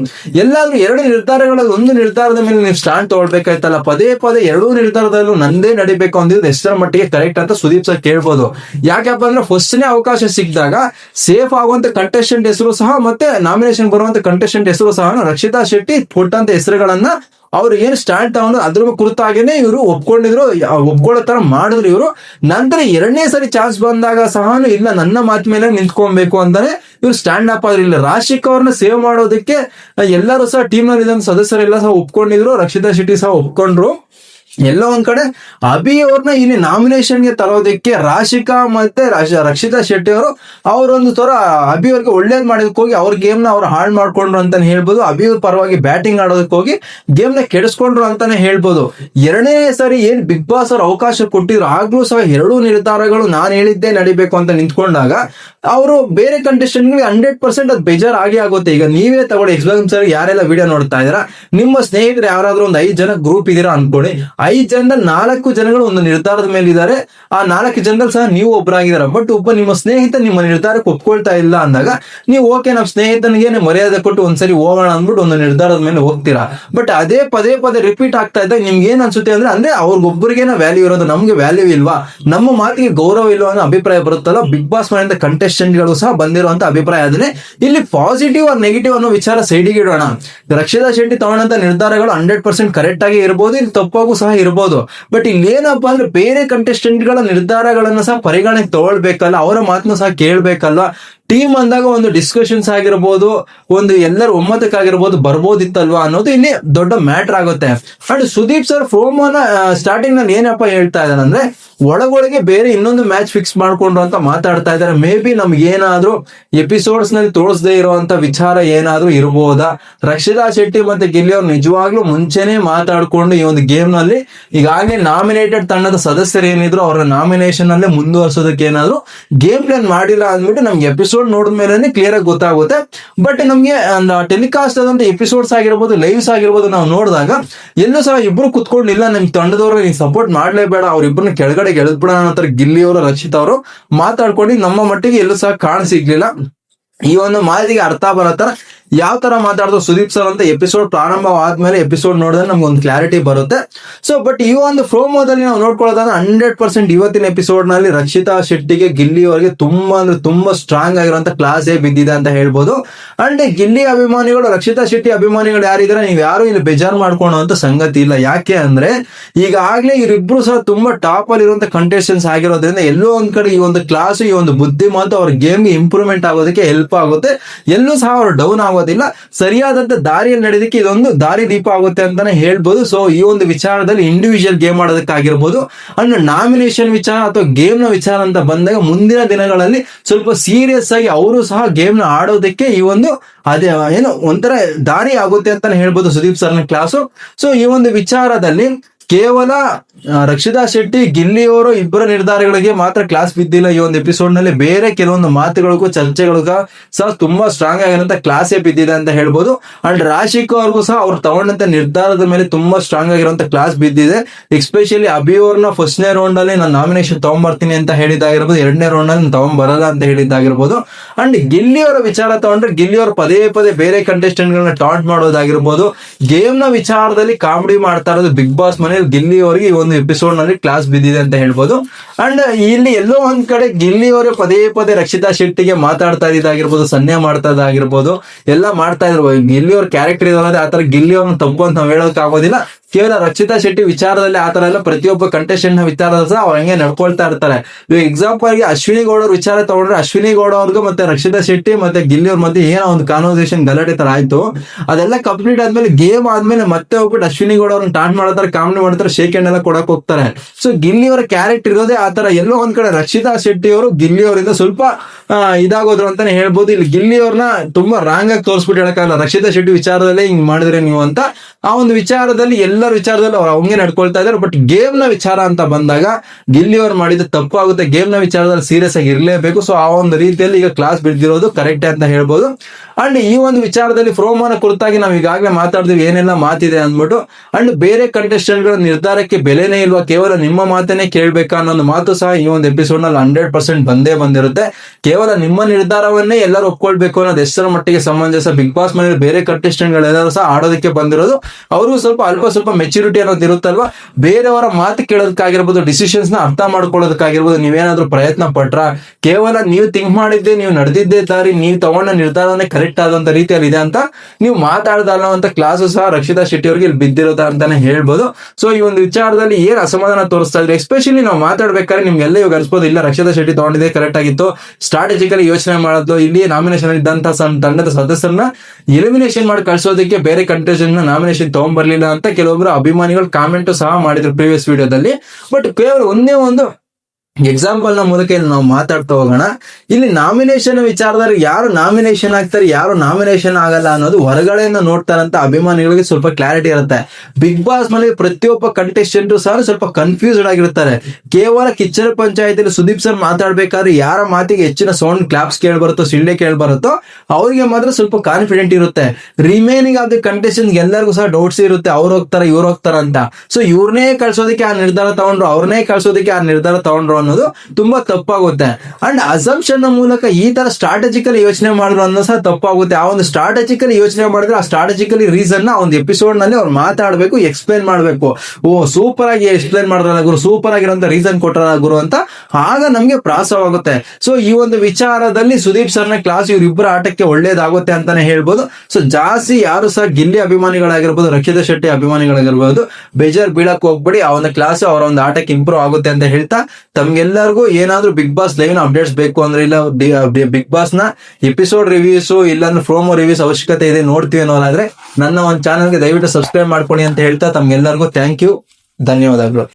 ಎಲ್ಲಾದ್ರೂ ಎರಡು ನಿರ್ಧಾರಗಳಲ್ಲಿ ಒಂದು ನಿರ್ಧಾರದ ಮೇಲೆ ನೀವು ಸ್ಟ್ಯಾಂಡ್ ತಗೊಳ್ಬೇಕಾಯ್ತಲ್ಲ. ಪದೇ ಪದೇ ಎರಡೂ ನಿರ್ಧಾರದಲ್ಲೂ ನಂದೇ ನಡಿಬೇಕು ಅಂದಿದ್ದು ಎಷ್ಟರ ಮಟ್ಟಿಗೆ ಕರೆಕ್ಟ್ ಅಂತ ಸುದೀಪ್ ಸರ್ ಕೇಳ್ಬೋದು. ಯಾಕಪ್ಪ ಅಂದ್ರೆ ಫಸ್ಟ್ನೇ ಅವಕಾಶ ಸಿಕ್ಕಿದಾಗ ಸೇಫ್ ಆಗುವಂತ ಕಂಟೆಸ್ಟೆಂಟ್ ಹೆಸರು ಸಹ ಮತ್ತೆ ನಾಮಿನೇಷನ್ ಬರುವಂತ ಕಂಟೆಸ್ಟೆಂಟ್ ಹೆಸರು ಸಹ ರಕ್ಷಿತಾ ಶೆಟ್ಟಿ ಕೊಟ್ಟಂತ ಹೆಸರುಗಳನ್ನ ಅವ್ರು ಏನು ಸ್ಟ್ಯಾಂಡ್ ತಗೊಂಡು ಅದ್ರ ಕುರಿತಾಗೇನೆ ಇವರು ಒಪ್ಕೊಂಡಿದ್ರು ಒಪ್ಕೊಳ್ಳೋ ತರ ಮಾಡಿದ್ರು ಇವರು. ನಂತರ ಎರಡನೇ ಸರಿ ಚಾನ್ಸ್ ಬಂದಾಗ ಸಹ ಇಲ್ಲ, ನನ್ನ ಮಾತ ಮೇಲೆ ನಿಂತ್ಕೊಬೇಕು ಅಂತಾನೆ ಇವ್ರು ಸ್ಟ್ಯಾಂಡ್ ಅಪ್ ಆದ್ರೆ. ಇಲ್ಲ, ರಾಶಿಕ್ ಅವ್ರನ್ನ ಸೇವ್ ಮಾಡೋದಕ್ಕೆ ಎಲ್ಲರೂ ಸಹ ಟೀಮ್ನಲ್ಲಿ ಸದಸ್ಯರೆಲ್ಲ ಸಹ ಒಪ್ಕೊಂಡಿದ್ರು, ರಕ್ಷಿತಾ ಶೆಟ್ಟಿ ಸಹ ಒಪ್ಕೊಂಡ್ರು. ಎಲ್ಲೋ ಒಂದ್ ಕಡೆ ಅಭಿ ಅವ್ರನ್ನ ಇಲ್ಲಿ ನಾಮಿನೇಷನ್ಗೆ ತರೋದಕ್ಕೆ ರಾಶಿಕಾ ಮತ್ತೆ ರಕ್ಷಿತಾ ಶೆಟ್ಟಿ ಅವರು, ಅವರೊಂದು ತರ ಅಭಿ ಅವ್ರಿಗೆ ಒಳ್ಳೇದ್ ಮಾಡೋದಕ್ಕೆ ಹೋಗಿ ಅವ್ರ ಗೇಮ್ನ ಅವ್ರು ಹಾಳು ಮಾಡ್ಕೊಂಡ್ರು ಅಂತಾನೆ ಹೇಳ್ಬೋದು. ಅಭಿ ಅವ್ರ ಪರವಾಗಿ ಬ್ಯಾಟಿಂಗ್ ಆಡೋದಕ್ಕೆ ಹೋಗಿ ಗೇಮ್ನ ಕೆಡಿಸ್ಕೊಂಡ್ರು ಅಂತಾನೆ ಹೇಳ್ಬೋದು. ಎರಡನೇ ಸರಿ ಏನ್ ಬಿಗ್ ಬಾಸ್ ಅವ್ರ ಅವಕಾಶ ಕೊಟ್ಟಿದ್ರು, ಆಗ್ಲೂ ಸಹ ಎರಡೂ ನಿರ್ಧಾರಗಳು ನಾನು ಹೇಳಿದ್ದೇ ನಡಿಬೇಕು ಅಂತ ನಿಂತ್ಕೊಂಡಾಗ ಅವರು ಬೇರೆ ಗಳಿಗೆ ಹಂಡ್ರೆಡ್ ಪರ್ಸೆಂಟ್ ಅದು ಬೇಜಾರ್ ಆಗೇ ಆಗುತ್ತೆ. ಈಗ ನೀವೇ ತಗೊಳ್ಳಿ ಎಕ್ಸಾಮ್ ಸರ್ ಯಾರೆಲ್ಲ ವಿಡಿಯೋ ನೋಡ್ತಾ ಇದ್ದೀರಾ, ನಿಮ್ಮ ಸ್ನೇಹಿತರು ಯಾರಾದ್ರೂ ಒಂದು ಐದು ಜನ ಗ್ರೂಪ್ ಇದೀರಾ ಅನ್ಕೊಳ್ಳಿ. ಐದು ಜನದ ನಾಲ್ಕು ಜನಗಳು ಒಂದು ನಿರ್ಧಾರದ ಮೇಲೆ ಇದ್ದಾರೆ ಆ ನಾಲ್ಕು ಜನರಲ್ಲಿ ಸಹ ನೀವು ಒಬ್ಬರಾಗಿದ್ದಾರೆ ಬಟ್ ಒಬ್ಬ ನಿಮ್ಮ ಸ್ನೇಹಿತ ನಿಮ್ಮ ನಿರ್ಧಾರಕ್ಕೆ ಒಪ್ಕೊಳ್ತಾ ಇಲ್ಲ ಅಂದಾಗ, ನೀವು ಓಕೆ ನಮ್ಮ ಸ್ನೇಹಿತನಿಗೆ ಮರ್ಯಾದೆ ಕೊಟ್ಟು ಒಂದ್ಸರಿ ಹೋಗೋಣ ಅಂದ್ಬಿಟ್ಟು ಒಂದು ನಿರ್ಧಾರದ ಮೇಲೆ ಹೋಗ್ತೀರಾ. ಬಟ್ ಅದೇ ಪದೇ ಪದೇ ರಿಪೀಟ್ ಆಗ್ತಾ ಇದ್ದಾಗ ನಿಮ್ಗೆ ಏನ್ ಅನ್ಸುತ್ತೆ ಅಂದ್ರೆ ಅಂದ್ರೆ ಅವ್ರಿಗೊಬ್ಬರಿಗೇನ ವ್ಯಾಲ್ಯೂ ಇರೋದು ನಮ್ಗೆ ವ್ಯಾಲ್ಯೂ ಇಲ್ವಾ? ನಮ್ಮ ಮಾತಿಗೆ ಗೌರವ ಇಲ್ವಾ ಅನ್ನೋ ಅಭಿಪ್ರಾಯ ಬರುತ್ತಲ್ಲ ಬಿಗ್ ಬಾಸ್ ಮನೆಯಿಂದ ಕಂಟೆಸ್ಟೆಂಟ್ ಗಳು ಸಹ ಬಂದಿರುವಂತ ಅಭಿಪ್ರಾಯ ಅದನ್ನೇ ಇಲ್ಲಿ ಪಾಸಿಟಿವ್ ಆರ್ ನೆಗೆಟಿವ್ ಅನ್ನೋ ವಿಚಾರ ಸೈಡಿಗೆ ಇಡೋಣ. ರಕ್ಷಿತಾ ಶೆಟ್ಟಿ ತಗೊಂಡಂತ ನಿರ್ಧಾರಗಳು ಹಂಡ್ರೆಡ್ ಪರ್ಸೆಂಟ್ ಕರೆಕ್ಟ್ ಆಗಿ ಇರ್ಬೋದು, ಇಲ್ಲಿ ತಪ್ಪಾಗೂ ಸಹ ಇರ್ಬೋದು. ಬಟ್ ಇಲ್ಲಿ ಏನಪ್ಪಾ ಅಂದ್ರೆ ಬೇರೆ ಕಂಟೆಸ್ಟೆಂಟ್ಗಳ ನಿರ್ಧಾರಗಳನ್ನ ಸಹ ಪರಿಗಣನೆಗೆ ತಗೊಳ್ಬೇಕಲ್ಲ, ಅವರ ಮಾತನ್ನ ಸಹ ಕೇಳ್ಬೇಕಲ್ವಾ ಟೀಮ್ ಅಂದಾಗ ಒಂದು ಡಿಸ್ಕಷನ್ಸ್ ಆಗಿರ್ಬೋದು, ಒಂದು ಎಲ್ಲರ ಒಮ್ಮತಕ್ಕಾಗಿರ್ಬೋದು ಬರ್ಬೋದಿತ್ತಲ್ವಾ ಅನ್ನೋದು ಇಲ್ಲಿ ದೊಡ್ಡ ಮ್ಯಾಟರ್ ಆಗುತ್ತೆ. ಅಂಡ್ ಸುದೀಪ್ ಸರ್ ಫೋಮ್ ಸ್ಟಾರ್ಟಿಂಗ್ನಲ್ಲಿ ಏನಪ್ಪ ಹೇಳ್ತಾ ಇದ್ದಾನೆ ಅಂದ್ರೆ ಒಳಗೊಳಗೆ ಬೇರೆ ಇನ್ನೊಂದು ಮ್ಯಾಚ್ ಫಿಕ್ಸ್ ಮಾಡ್ಕೊಂಡ್ರು ಅಂತ ಮಾತಾಡ್ತಾ ಇದಾರೆ ಮೇ ಬಿ ನಮ್ಗೆ ಏನಾದ್ರೂ ಎಪಿಸೋಡ್ಸ್ನಲ್ಲಿ ತೋರಿಸದೇ ಇರುವಂತ ವಿಚಾರ ಏನಾದ್ರೂ ಇರ್ಬೋದಾ? ರಕ್ಷಿತಾ ಶೆಟ್ಟಿ ಮತ್ತೆ ಗಿಲ್ಲಿ ಅವ್ರು ನಿಜವಾಗ್ಲೂ ಮುಂಚೆನೆ ಮಾತಾಡ್ಕೊಂಡು ಈ ಒಂದು ಗೇಮ್ನಲ್ಲಿ ಈಗಾಗಲೇ ನಾಮಿನೇಟೆಡ್ ತಂಡದ ಸದಸ್ಯರು ಏನಿದ್ರು ಅವರ ನಾಮಿನೇಷನ್ ಅಲ್ಲೇ ಮುಂದುವರ್ಸೋದಕ್ಕೆ ಏನಾದ್ರು ಗೇಮ್ ಪ್ಲಾನ್ ಮಾಡಿಲ್ಲ ಅಂದ್ಬಿಟ್ಟು ನಮ್ಗೆ ಎಪಿಸೋಡ್ ನೋಡಿದ ಮೇಲೆ ಕ್ಲಿಯರ್ ಆಗಿ ಗೊತ್ತಾಗುತ್ತೆ. ಬಟ್ ನಮ್ಗೆ ಟೆಲಿಕಾಸ್ಟ್ ಆದಂತ ಎಪಿಸೋಡ್ಸ್ ಆಗಿರ್ಬೋದು ಲೈವ್ಸ್ ಆಗಿರ್ಬೋದು ನಾವು ನೋಡಿದಾಗ ಎಲ್ಲೂ ಸಹ ಇಬ್ರು ಕುತ್ಕೊಂಡು ಇಲ್ಲ ನಿಮ್ ತಂಡದವ್ರು ಸಪೋರ್ಟ್ ಮಾಡ್ಲೇಬೇಡ. ಅವ್ರಿಬ್ರನ್ನ ಕೆಳಗಡೆ ಕಡೆಗೆ ಎಳೆದ್ಬಿಡೋಣ ನಂತರ ಗಿಲ್ಲಿ ಅವರು ರಕ್ಷಿತ್ ಅವರು ಮಾತಾಡ್ಕೊಂಡು ನಮ್ಮ ಮಟ್ಟಿಗೆ ಎಲ್ಲೂ ಸಹ ಕಾಣ ಸಿಗ್ಲಿಲ್ಲ ಈ ಒಂದು ಮಾಹಿತಿಗೆ ಅರ್ಥ ಬರತ್ತರ ಯಾವ ತರ ಮಾತಾಡ್ದು ಸುದೀಪ್ ಸರ್ ಅಂತ ಎಪಿಸೋಡ್ ಪ್ರಾರಂಭ ಆದ್ಮೇಲೆ ಎಪಿಸೋಡ್ ನೋಡಿದ್ರೆ ನಮ್ಗೆ ಒಂದು ಕ್ಲಾರಿಟಿ ಬರುತ್ತೆ. ಸೊ ಬಟ್ ಈ ಒಂದು ಪ್ರೋಮೋದಲ್ಲಿ ನಾವು ನೋಡ್ಕೊಳ್ಳೋದಾದ್ರೆ ಹಂಡ್ರೆಡ್ ಪರ್ಸೆಂಟ್ ಇವತ್ತಿನ ಎಪಿಸೋಡ್ನಲ್ಲಿ ರಕ್ಷಿತಾ ಶೆಟ್ಟಿಗೆ ಗಿಲ್ಲಿ ಅವರಿಗೆ ತುಂಬಾ ಅಂದ್ರೆ ತುಂಬಾ ಸ್ಟ್ರಾಂಗ್ ಆಗಿರುವಂತ ಕ್ಲಾಸ್ ಏ ಬಿದ್ದಿದೆ ಅಂತ ಹೇಳ್ಬೋದು. ಅಂಡ್ ಗಿಲ್ಲಿ ಅಭಿಮಾನಿಗಳು, ರಕ್ಷಿತಾ ಶೆಟ್ಟಿ ಅಭಿಮಾನಿಗಳು ಯಾರಿದ್ರೆ ನೀವು ಯಾರು ಇಲ್ಲಿ ಬೇಜಾರು ಅಂತ ಸಂಗತಿ ಇಲ್ಲ. ಯಾಕೆ ಅಂದ್ರೆ ಈಗಾಗ್ಲೇ ಇವರಿಬ್ರು ಸಹ ತುಂಬಾ ಟಾಪ್ ಅಲ್ಲಿ ಇರುವಂತ ಕಂಟೆಸ್ಟೆನ್ಸ್ ಆಗಿರೋದ್ರಿಂದ ಎಲ್ಲೋ ಒಂದ್ ಕಡೆ ಈ ಒಂದು ಕ್ಲಾಸ್ ಈ ಒಂದು ಬುದ್ಧಿಮಾತು ಅವ್ರ ಗೇಮ್ಗೆ ಇಂಪ್ರೂವ್ಮೆಂಟ್ ಆಗೋದಕ್ಕೆ ಹೆಲ್ಪ್ ಆಗುತ್ತೆ. ಎಲ್ಲೂ ಸಹ ಅವರು ಡೌನ್ ಆಗೋದಿಲ್ಲ. ಸರಿಯಾದಂತ ದಾರಿಯಲ್ಲಿ ನಡೆದಕ್ಕೆ ಇದೊಂದು ದಾರಿ ದೀಪ ಆಗುತ್ತೆ ಅಂತಾನೆ ಹೇಳ್ಬೋದು. ಸೊ ಈ ಒಂದು ವಿಚಾರದಲ್ಲಿ ಇಂಡಿವಿಜುವಲ್ ಗೇಮ್ ಆಡೋದಕ್ಕಾಗಿರ್ಬೋದು. ಅಂಡ್ ನಾಮಿನೇಷನ್ ವಿಚಾರ ಅಥವಾ ಗೇಮ್ನ ವಿಚಾರ ಅಂತ ಬಂದಾಗ ಮುಂದಿನ ದಿನಗಳಲ್ಲಿ ಸ್ವಲ್ಪ ಸೀರಿಯಸ್ ಆಗಿ ಅವರು ಸಹ ಗೇಮ್ನ ಆಡೋದಕ್ಕೆ ಈ ಒಂದು ಅದೇ, ಏನು, ಒಂಥರ ದಾರಿ ಆಗುತ್ತೆ ಅಂತಾನೆ ಹೇಳ್ಬೋದು ಸುದೀಪ್ ಸರ್ನ ಕ್ಲಾಸು ಸೊ ಈ ಒಂದು ವಿಚಾರದಲ್ಲಿ ಕೇವಲ ರಕ್ಷಿತಾ ಶೆಟ್ಟಿ ಗಿಲ್ಲಿಯವರು ಇಬ್ಬರ ನಿರ್ಧಾರಗಳಿಗೆ ಮಾತ್ರ ಕ್ಲಾಸ್ ಬಿದ್ದಿಲ್ಲ ಈ ಒಂದು ಎಪಿಸೋಡ್ನಲ್ಲಿ. ಬೇರೆ ಕೆಲವೊಂದು ಮಾತುಗಳಿಗೂ, ಚರ್ಚೆಗಳಿಗೂ ಸಹ ತುಂಬಾ ಸ್ಟ್ರಾಂಗ್ ಆಗಿರೋಂಥ ಕ್ಲಾಸೇ ಬಿದ್ದಿದೆ ಅಂತ ಹೇಳ್ಬೋದು. ಅಂಡ್ ರಾಶಿಕ್ ಅವ್ರಿಗೂ ಸಹ ಅವ್ರು ತಗೊಂಡಂತ ನಿರ್ಧಾರದ ಮೇಲೆ ತುಂಬಾ ಸ್ಟ್ರಾಂಗ್ ಆಗಿರುವಂತ ಕ್ಲಾಸ್ ಬಿದ್ದಿದೆ. ಎಸ್ಪೆಷಲಿ ಅಭಿ ಅವ್ರನ್ನ ಫಸ್ಟ್ನೇ ರೌಂಡ್ ಅಲ್ಲಿ ನಾನು ನಾಮಿನೇಷನ್ ತಗೊಂಡ್ಬರ್ತೀನಿ ಅಂತ ಹೇಳಿದ್ದಾಗಿರ್ಬೋದು. ಎರಡನೇ ರೌಂಡ್ ಅಲ್ಲಿ ತಗೊಂಡ್ ಬರಲ್ಲ ಅಂತ ಹೇಳಿದ್ದಾಗಿರ್ಬೋದು. ಅಂಡ್ ಗಿಲ್ಲಿಯವರ ವಿಚಾರ ತಗೊಂಡ್ರೆ ಗಿಲ್ಲಿಯವರು ಪದೇ ಪದೇ ಬೇರೆ ಕಂಟೆಸ್ಟೆಂಟ್ ಗಳನ್ನ ಟಾಂಟ್ ಮಾಡೋದಾಗಿರ್ಬೋದು. ಗೇಮ್ನ ವಿಚಾರದಲ್ಲಿ ಕಾಮಿಡಿ ಮಾಡ್ತಾ ಇರೋದು ಬಿಗ್ ಬಾಸ್ ಮನೆಯಲ್ಲಿ ಗಿಲ್ಲಿಯವರಿಗೆ ಒಂದು ಎಪಿಸೋಡ್ನಲ್ಲಿ ಕ್ಲಾಸ್ ಬಿದ್ದಿದೆ ಅಂತ ಹೇಳ್ಬೋದು. ಅಂಡ್ ಇಲ್ಲಿ ಎಲ್ಲೋ ಒಂದ್ ಕಡೆ ಗಿಲ್ಲಿ ಅವರು ಪದೇ ಪದೇ ರಕ್ಷಿತಾ ಶೆಟ್ಟಿಗೆ ಮಾತಾಡ್ತಾ ಇದ್ದಾಗಿರ್ಬೋದು, ಸನ್ನೆ ಮಾಡ್ತಾ ಇದ್ದಾಗಿರ್ಬೋದು, ಎಲ್ಲ ಮಾಡ್ತಾ ಇದ್ರು. ಗಿಲ್ಲಿ ಅವ್ರ ಕ್ಯಾರೆಕ್ಟರ್ ಇದಲ್ಲ ಆತರ ಗಿಲ್ಲಿ ಅವ್ರನ್ನ ತಪ್ಪು ಅಂತ ನಾವ್ ಹೇಳೋಕೆ ಆಗೋದಿಲ್ಲ ಕೇವಲ ರಕ್ಷಿತಾ ಶೆಟ್ಟಿ ವಿಚಾರದಲ್ಲಿ ಆತರ ಎಲ್ಲ ಪ್ರತಿಯೊಬ್ಬ ಕಂಟೆಸ್ಟೆಂಟ್ನ ವಿಚಾರದ ಸಹ ಅವ್ರು ಹಂಗೆ ನಡ್ಕೊಳ್ತಾ ಇರ್ತಾರೆ. ಇವಾಗ ಎಕ್ಸಾಂಪಲ್ಗೆ ಅಶ್ವಿನಿ ಗೌಡ ವಿಚಾರ ತಗೊಂಡ್ರೆ ಅಶ್ವಿನಿ ಗೌಡ ಅವ್ರಿಗೂ ಮತ್ತೆ ರಕ್ಷಿತಾ ಶೆಟ್ಟಿ ಮತ್ತೆ ಗಿಲ್ಲಿ ಅವ್ರ ಮಧ್ಯೆ ಏನೋ ಒಂದು ಕಾನ್ವರ್ಸೇಷನ್ ಗಲಾಟೆ ತರ ಆಯ್ತು. ಅದೆಲ್ಲ ಕಂಪ್ಲೀಟ್ ಆದ್ಮೇಲೆ ಗೇಮ್ ಆದ್ಮೇಲೆ ಮತ್ತೆ ಹೋಗ್ಬಿಟ್ಟು ಅಶ್ವಿನಿ ಗೌಡ ಅವ್ರನ್ನ ಟಾಂಟ್ ಮಾಡ್ತಾರೆ ಕಾಮಿಡಿ ಮಾಡ್ತಾರೆ ಶೇಕ್ ಹ್ಯಾಂಡ್ ಎಲ್ಲ ಕೊಡಕ್ ಹೋಗ್ತಾರೆ. ಸೊ ಗಿಲ್ಲಿ ಅವರ ಕ್ಯಾರೆಕ್ಟ್ ಇರೋದೇ ಆತರ ಎಲ್ಲೋ ಒಂದ್ ಕಡೆ ರಕ್ಷಿತಾ ಶೆಟ್ಟಿ ಅವರು ಗಿಲ್ಲಿ ಅವರಿಂದ ಸ್ವಲ್ಪ ಇದಾಗೋದ್ರು ಅಂತಾನೆ ಹೇಳ್ಬೋದು. ಇಲ್ಲಿ ಗಿಲ್ಲಿ ಅವ್ರನ್ನ ತುಂಬಾ ರಾಂಗ್ ಆಗಿ ತೋರಿಸ್ಬಿಟ್ಟು ಹೇಳಕ್ಕಾಗಲ್ಲ. ರಕ್ಷಿತಾ ಶೆಟ್ಟಿ ವಿಚಾರದಲ್ಲೇ ಹಿಂಗ್ ಮಾಡಿದ್ರೆ ನೀವು ಅಂತ ಆ ಒಂದು ವಿಚಾರದಲ್ಲಿ ಎಲ್ಲರ ವಿಚಾರದಲ್ಲಿ ಅವ್ರು ಹಂಗೆ ನಡ್ಕೊಳ್ತಾ ಇದ್ದಾರೆ. ಬಟ್ ಗೇಮ್ನ ವಿಚಾರ ಅಂತ ಬಂದಾಗ ಗಿಲ್ಲಿ ಅವ್ರು ಮಾಡಿದ ತಪ್ಪಾಗುತ್ತೆ ಗೇಮ್ನ ವಿಚಾರದಲ್ಲಿ ಸೀರಿಯಸ್ ಆಗಿ ಇರಲೇಬೇಕು. ಸೊ ಆ ಒಂದು ರೀತಿಯಲ್ಲಿ ಈಗ ಕ್ಲಾಸ್ ಬಿದ್ದಿರೋದು ಕರೆಕ್ಟ್ ಅಂತ ಹೇಳ್ಬೋದು. ಅಂಡ್ ಈ ಒಂದು ವಿಚಾರದಲ್ಲಿ ಪ್ರೋಮೋನ ಕುರಿತಾಗಿ ನಾವು ಈಗಾಗಲೇ ಮಾತಾಡಿದ್ವಿ ಏನೆಲ್ಲ ಮಾತಿದೆ ಅಂದ್ಬಿಟ್ಟು ಅಂಡ್ ಬೇರೆ ಕಂಟೆಸ್ಟೆಂಟ್ಗಳ ನಿರ್ಧಾರಕ್ಕೆ ಬೆಲೆನೇ ಇಲ್ವಾ? ಕೇವಲ ನಿಮ್ಮ ಮಾತನ್ನೇ ಕೇಳಬೇಕಾ ಅನ್ನೋ ಒಂದು ಮಾತು ಸಹ ಈ ಒಂದು ಎಪಿಸೋಡ್ನಲ್ಲಿ ಹಂಡ್ರೆಡ್ ಪರ್ಸೆಂಟ್ ಬಂದೇ ಬಂದಿರುತ್ತೆ. ಕೇವಲ ನಿಮ್ಮ ನಿರ್ಧಾರವನ್ನೇ ಎಲ್ಲರೂ ಒಪ್ಕೊಳ್ಬೇಕು ಅನ್ನೋದು ಎಷ್ಟರ ಮಟ್ಟಿಗೆ ಸಮಂಜಸ. ಬಿಗ್ ಬಾಸ್ ಮನೆಯಲ್ಲಿ ಬೇರೆ ಕಂಟೆಸ್ಟೆಂಟ್ ಗಳೆಲ್ಲರೂ ಸಹ ಆಡೋದಕ್ಕೆ ಬಂದಿರೋದು. ಅವರು ಸ್ವಲ್ಪ ಅಲ್ಪ ಸ್ವಲ್ಪ ಮೆಚುರಿಟಿ ಅನ್ನೋದು ಇರುತ್ತಲ್ವಾ? ಬೇರೆಯವರ ಮಾತು ಕೇಳೋದಕ್ಕಾಗಿರ್ಬೋದು ಡಿಸಿಷನ್ಸ್ನ ಅರ್ಥ ಮಾಡ್ಕೊಳ್ಳೋದಕ್ಕಾಗಿರ್ಬೋದು, ನೀವೇನಾದ್ರೂ ಪ್ರಯತ್ನ ಪಟ್ರ? ಕೇವಲ ನೀವು ಥಿಂಕ್ ಮಾಡಿದ್ದೆ, ನೀವು ನಡೆದಿದ್ದೇ ದಾರಿ, ನೀವು ತಗೊಂಡ ನಿರ್ಧಾರನೇ ಕರೆಕ್ಟ್ ಆದಂತ ರೀತಿಯಲ್ಲಿ ಇದೆ ಅಂತ ನೀವು ಮಾತಾಡ್ದಲ್ಲ ಅಂತ ಕ್ಲಾಸು ಸಹ ರಕ್ಷಿತಾ ಶೆಟ್ಟಿ ಅವ್ರಿಗೆ ಇಲ್ಲಿ ಬಿದ್ದಿರೋದ ಅಂತಾನೆ ಹೇಳ್ಬೋದು. ಸೊ ಈ ಒಂದು ವಿಚಾರದಲ್ಲಿ ಏನ್ ಅಸಮಾಧಾನ ತೋರಿಸ್ತಾ ಇದ್ರೆ? ಎಸ್ಪೆಷಲಿ ನಾವು ಮಾತಾಡ್ಬೇಕಾದ್ರೆ ನಿಮ್ಗೆಲ್ಲ ಇವಾಗ ಅನ್ಸ್ಬೋದು, ಇಲ್ಲ ರಕ್ಷಿತಾ ಶೆಟ್ಟಿ ತಗೊಂಡಿದೆ ಕರೆಕ್ಟ್ ಆಗಿತ್ತು ಸ್ಟ್ರಾಟಜಿಕಲಿ ಯೋಚನೆ ಮಾಡೋದು ಇಲ್ಲಿ ನಾಮಿನೇಷನ್ ಇದ್ದಂತ ತಂಡದ ಸದಸ್ಯರನ್ನ ಎಲಿಮಿನೇಷನ್ ಮಾಡಿ ಕಳಿಸೋದಕ್ಕೆ ಬೇರೆ ಕಂಟೆಸ್ಟೆಂಟ್ ನಾಮಿನೇಷನ್ ತಗೊಂಡ್ಬರ್ಲಿಲ್ಲ ಅಂತ ಕೆಲವೊಬ್ರು ಅಭಿಮಾನಿಗಳು ಕಾಮೆಂಟ್ ಸಹ ಮಾಡಿದ್ರು ಪ್ರೀವಿಯಸ್ ವಿಡಿಯೋದಲ್ಲಿ ಬಟ್ ಕೇವಲ ಒಂದೇ ಒಂದು ಎಕ್ಸಾಂಪಲ್ನ ಮೂಲಕ ಇಲ್ಲಿ ನಾವು ಮಾತಾಡ್ತಾ ಹೋಗೋಣ. ಇಲ್ಲಿ ನಾಮಿನೇಷನ್ ವಿಚಾರದಲ್ಲಿ ಯಾರು ನಾಮಿನೇಷನ್ ಆಗ್ತಾರೆ, ಯಾರು ನಾಮಿನೇಷನ್ ಆಗಲ್ಲ ಅನ್ನೋದು ಹೊರಗಡೆಯಿಂದ ನೋಡ್ತಾರಂತ ಅಭಿಮಾನಿಗಳಿಗೆ ಸ್ವಲ್ಪ ಕ್ಲಾರಿಟಿ ಇರುತ್ತೆ. ಬಿಗ್ ಬಾಸ್ ಮನೆ ಪ್ರತಿಯೊಬ್ಬ ಕಂಟೆಸ್ಟೆಂಟ್ ಸಹ ಸ್ವಲ್ಪ ಕನ್ಫ್ಯೂಸ್ಡ್ ಆಗಿರ್ತಾರೆ. ಕೇವಲ ಕಿಚ್ಚರ ಪಂಚಾಯತಿಯಲ್ಲಿ ಸುದೀಪ್ ಸರ್ ಮಾತಾಡ್ಬೇಕಾದ್ರೆ ಯಾರ ಮಾತಿಗೆ ಹೆಚ್ಚಿನ ಸೌಂಡ್ ಕ್ಲಾಪ್ಸ್ ಕೇಳ್ಬರುತ್ತೋ ಸಿಳ್ಳೆ ಕೇಳಿ ಬರುತ್ತೋ ಅವರಿಗೆ ಮಾತ್ರ ಸ್ವಲ್ಪ ಕಾನ್ಫಿಡೆಂಟ್ ಇರುತ್ತೆ. ರಿಮೈನಿಂಗ್ ಆಫ್ ದಿ ಕಂಟೆಸ್ಟೆಂಟ್ ಎಲ್ಲರಿಗೂ ಸಹ ಡೌಟ್ಸ್ ಇರುತ್ತೆ, ಅವ್ರು ಹೋಗ್ತಾರೆ, ಇವ್ರು ಹೋಗ್ತಾರ ಅಂತ. ಸೊ ಇವ್ರನ್ನೇ ಕಳ್ಸೋದಕ್ಕೆ ಆ ನಿರ್ಧಾರ ತಗೊಂಡ್ರು ಅವ್ರನ್ನೇ ಕಳ್ಸೋದಕ್ಕೆ ಆ ನಿರ್ಧಾರ ತಗೊಂಡ್ರು ಅನ್ನೋದು ತುಂಬಾ ತಪ್ಪಾಗುತ್ತೆ. ಅಂಡ್ ಅಸಂಪ್ಷನ್ ಮೂಲಕ ಈ ತರ ಸ್ಟ್ರಾಟಜಿಕಲ್ ಯೋಚನೆ ಮಾಡಿದ್ರು ಅನ್ನೋ ಸಹ ತಪ್ಪಾಗುತ್ತೆ. ಆ ಒಂದು ಸ್ಟ್ರಾಟಜಿಕಲ್ ಯೋಚನೆ ಮಾಡಿದ್ರೆ ಆ ಸ್ಟ್ರಾಟಜಿಕಲಿ ರೀಸನ್ನ ಒಂದು ಎಪಿಸೋಡ್ನಲ್ಲಿ ಅವ್ರು ಮಾತಾಡಬೇಕು ಎಕ್ಸ್ಪ್ಲೈನ್ ಮಾಡಬೇಕು. ಓ ಸೂಪರ್ ಆಗಿ ಎಕ್ಸ್ಪ್ಲೈನ್ ಮಾಡಿದ್ರಲ್ಲ ಗುರು ಸೂಪರ್ ಆಗಿರೋಂಥ ರೀಸನ್ ಕೊಟ್ಟರಲ್ಲ ಗುರು ಅಂತ ಆಗ ನಮ್ಗೆ ಪ್ರಾಸವಾಗುತ್ತೆ. ಸೊ ಈ ಒಂದು ವಿಚಾರದಲ್ಲಿ ಸುದೀಪ್ ಸರ್ನ ಕ್ಲಾಸ್ ಇವ್ರಿಬ್ಬರ ಆಟಕ್ಕೆ ಒಳ್ಳೇದಾಗುತ್ತೆ ಅಂತಾನೆ ಹೇಳ್ಬೋದು. ಸೊ ಜಾಸ್ತಿ ಯಾರು ಸಹ ಗಿಲ್ಲಿ ಅಭಿಮಾನಿಗಳಾಗಿರ್ಬೋದು, ರಕ್ಷಿತ ಶೆಟ್ಟಿ ಅಭಿಮಾನಿಗಳಾಗಿರ್ಬೋದು, ಬೇಜಾರ್ ಬೀಳಕ್ ಹೋಗ್ಬೇಡಿ, ಆ ಒಂದು ಕ್ಲಾಸ್ ಅವರ ಒಂದು ಆಟಕ್ಕೆ ಇಂಪ್ರೂವ್ ಆಗುತ್ತೆ ಅಂತ ಹೇಳ್ತಾ ತಮ್ಗೆಲ್ಲರಿಗೂ ಏನಾದ್ರೂ ಬಿಗ್ ಬಾಸ್ ಲೈವ್ ಅಪ್ಡೇಟ್ಸ್ ಬೇಕು ಅಂದ್ರೆ ಇಲ್ಲ ಬಿಗ್ ಬಾಸ್ನ ಎಪಿಸೋಡ್ ರಿವ್ಯೂಸ್ ಇಲ್ಲಾಂದ್ರೆ ಪ್ರೋಮೋ ರಿವ್ಯೂಸ್ ಅವಶ್ಯಕತೆ ಇದೆ ನೋಡ್ತೀವಿ ಅನ್ನೋದಾದ್ರೆ ನನ್ನ ಒಂದು ಚಾನಲ್ಗೆ ದಯವಿಟ್ಟು ಸಬ್ಸ್ಕ್ರೈಬ್ ಮಾಡ್ಕೊಳ್ಳಿ ಅಂತ ಹೇಳ್ತಾ ತಮ್ಗೆಲ್ಲರಿಗೂ ಥ್ಯಾಂಕ್ ಯು ಧನ್ಯವಾದಗಳು.